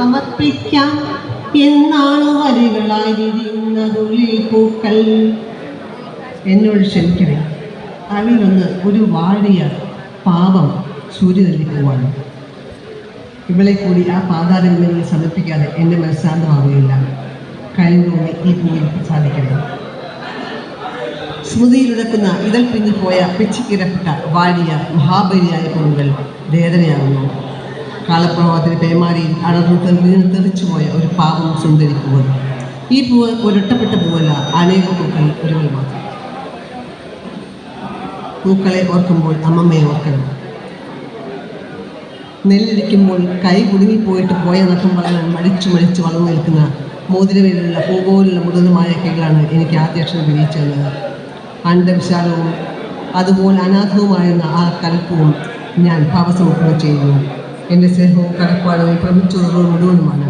സമർപ്പിക്കാം എന്നാണ് വരികളായിരിക്കുന്നതുള്ളിൽ പൂക്കൾ? എന്നോട് ക്ഷമിക്കണേ. വന്ന് ഒരു വാഴിയ പാപം സൂര്യതല്ലി പോവാണ്. ഇവളെ കൂടി ആ പാതാരങ്ങളിൽ സമർപ്പിക്കാതെ എന്റെ മനസ്സാന്തമാവുകയില്ല കഴിഞ്ഞോന്നി ഈ പൂവിൽ സാധിക്കണേ. സ്മൃതിയിലുടക്കുന്ന പിന്നിൽ പോയ പിച്ചിക്കിരപ്പെട്ട വാഴിയ മഹാബലിയായ പൂവുകൾ വേദനയാകുന്നു. കാലപ്രവാഹത്തിന് പേമാരിയിൽ അടർന്നു തെറിച്ചുപോയ ഒരു പാവം സുന്ദരി പൂവ്. ഈ പൂവ് ഒരൊട്ടപ്പെട്ട പൂവല്ല അനേകം പൂക്കൾ ഒരുവൾ മാത്രം. പൂക്കളെ ഓർക്കുമ്പോൾ അമ്മമ്മയെ ഓർക്കണം. നെല്ലിരിക്കുമ്പോൾ കൈ കുടുങ്ങിപ്പോയിട്ട് പോയ നട്ടം വളരാൻ മടിച്ചു മടിച്ച് വളർന്നു നിൽക്കുന്ന മോതിരവേലുള്ള പൂപോലുള്ള മൃദുമായ കൈകളാണ് എനിക്ക് ആദ്യാക്ഷരം വിരിയിച്ചു തന്നത്. അണ്ടവിശാലവും അതുപോലെ അനാഥവുമായിരുന്ന ആ കലപ്പവും ഞാൻ ഭാവസമർപ്പണം ചെയ്യുന്നു. എന്റെ സ്നേഹവും കടപ്പാടും പ്രമിച്ചുറവും മുഴുവനുമാണ്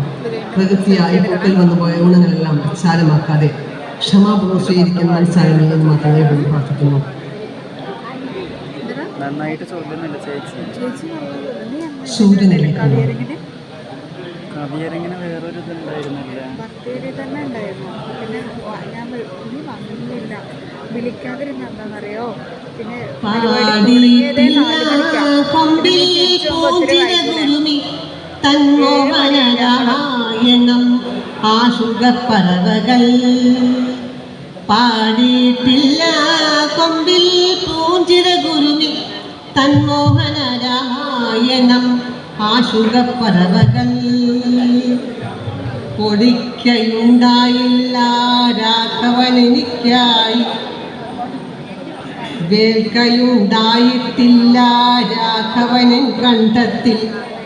പ്രകൃതിയായി പൊക്കൽ വന്നുപോയ ഗുണങ്ങളെല്ലാം വിശാലമാക്കാതെ ക്ഷമാപൂർവം സ്വീകരിക്കാൻ മനസ്സാകണേ എന്ന് മാത്രമേ വേണ്ടി പ്രാർത്ഥിക്കുന്നു. സൂര്യനെല്ലിക്കുന്നു കവിയരങ്ങിന്? വേറൊരു ഇതുണ്ടായിരുന്നില്ല തന്നെ ഉണ്ടായിരുന്നു. പിന്നെ ഞാൻ വിളിക്കാതിരുന്ന എന്താണെന്നറിയോ തുടങ്ങിയതേ നാല് മണിക്കാ. കൊമ്പിൽ പിന്നെ ഗുരുമി ഒത്തിരി വൈകുന്നേരം. പൂഞ്ചിരഗുരുമി തന്നോമനരാമായണം വേൽക്കയുണ്ടായിട്ടില്ല രാഘവനൻ കണ്ടത്തിൽ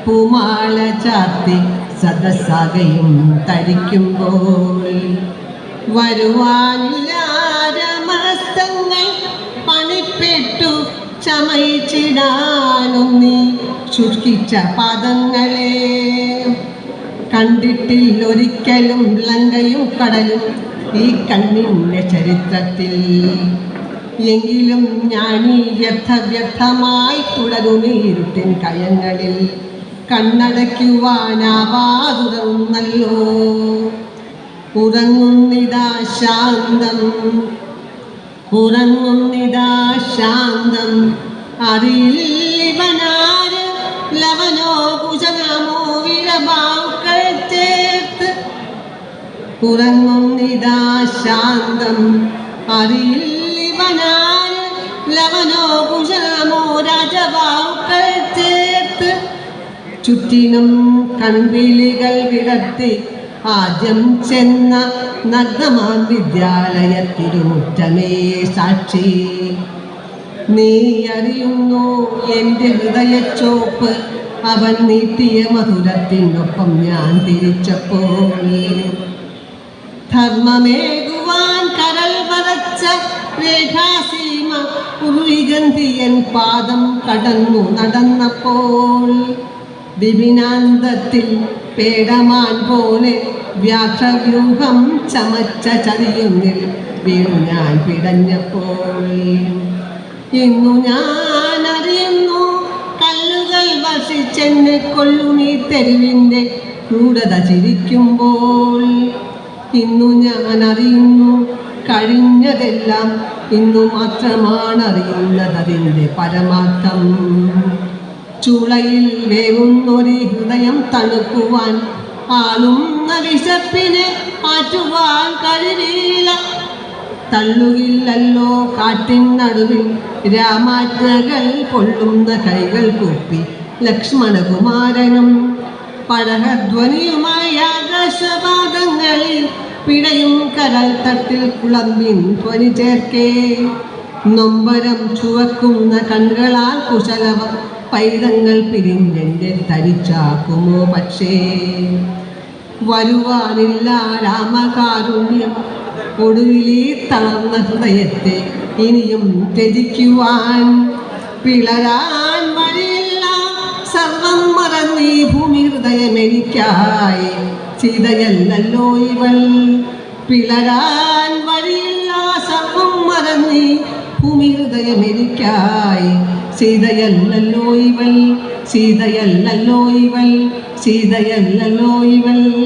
പൂമാല ചാർത്തി സദസ്സാകയും തരിക്കുമ്പോൾ. വരുവാനില്ല രമസ്തങ്ങൾ പണിപ്പെട്ടു ചമയിച്ചിടാനും നീ ശുഷ്കിച്ച പദങ്ങളെ കണ്ടിട്ടില്ലൊരിക്കലും ലങ്കയും കടലും ഈ കണ്ണിന്റെ ചരിത്രത്തിൽ. എങ്കിലും ഈ വ്യർത്ഥ വ്യർത്ഥമായി തുടരുമീരുട്ടിൻ കയങ്ങളിൽ. കണ്ണടയ്ക്കുവാനാവാതുറന്നല്ലോ ഉറങ്ങുന്നിതാ ശാന്തം. ഉറങ്ങുന്നിതാ ശാന്തം. അറിയില്ലവനാര് ലവനോ കുശലമോ വിരമാക്കൾ ചേർത്ത്. ഉറങ്ങുന്നിതാ ശാന്തം. അറിയില്ലവനാര് ലവനോ കുശലമോ രാജവാക്കൾ ചേർത്ത് ചുറ്റിനും കൺവിളികൾ വിടർത്തി ആദ്യം ചെന്ന നഗ്നമാൻ വിദ്യാലയത്തിരുമുറ്റമേ സാക്ഷി. നീ അറിയുന്നു എന്റെ ഹൃദയച്ചോപ്പ് അവൻ നീട്ടിയ മധുരത്തിനൊപ്പം ഞാൻ തിരിച്ചപ്പോൾ. ധർമ്മമേകുവാൻ കരൾ വരച്ച രേഖാസീമ ഉരുവിഗന്ധിയൻ പാദം കടന്നു നടന്നപ്പോൾ വിപിനാന്തത്തിൽ പേടമാൻ പോലെ വ്യാഘ്രവ്യൂഹം ചമച്ച ചതിയൊന്നിൽ വീണു ഞാൻ പിടഞ്ഞപ്പോൾ. ഇന്നു ഞാൻ അറിയുന്നു കല്ലുകൾ വർഷിച്ചെന്നെ കൊള്ളുമീ തെരുവിന്റെ ക്രൂരത ചിരിക്കുമ്പോൾ. ഇന്നു ഞാൻ അറിയുന്നു കഴിഞ്ഞതെല്ലാം ഇന്നു മാത്രമാണ് അറിയുന്നത് അതിന്റെ പരമാർത്ഥം. ചുളയിൽ വേവുന്നൊരു ഹൃദയം തണുക്കുവാൻ ആളുന്ന വിശപ്പിനെ മാറ്റുവാൻ കഴിയില്ല തള്ളുകില്ലല്ലോ കാട്ടിൻ നടുവിൽ രാമാജ്ഞകൾ കൊള്ളുന്ന കൈകൾ കൂപ്പി ലക്ഷ്മണകുമാരനും പടഹധ്വനിയുമായ ആകാശപാതങ്ങളിൽ പിടയും കരൽ തട്ടിൽ കുളമ്പിൻ ധ്വനി ചേർക്കേ. നൊമ്പരം ചുവക്കുന്ന കണ്ണുകളാൽ കുശലവ പൈതങ്ങൾ പിരിഞ്ഞെന്റെ തരിച്ചാക്കുമോ പക്ഷേ. വരുവാനില്ല രാമകാരുണ്യം ഒടുവിലെ തളർന്ന ഹൃദയത്തെ ഇനിയും ത്യജിക്കുവാൻ. പിളരാൻ വഴിയില്ല സർവം മറന്നീ ഭൂമി ഹൃദയം എനിക്കായി ഇവൻ പിളരാൻ വഴിയില്ല സർവം മറന്നി. ഭൂമി ഹൃദയമെനിക്കായി സീതയല്ലല്ലോ ഇവൾ. സീതയല്ലല്ലോ ഇവൾ. സീതയല്ലല്ലോ ഇവൾ.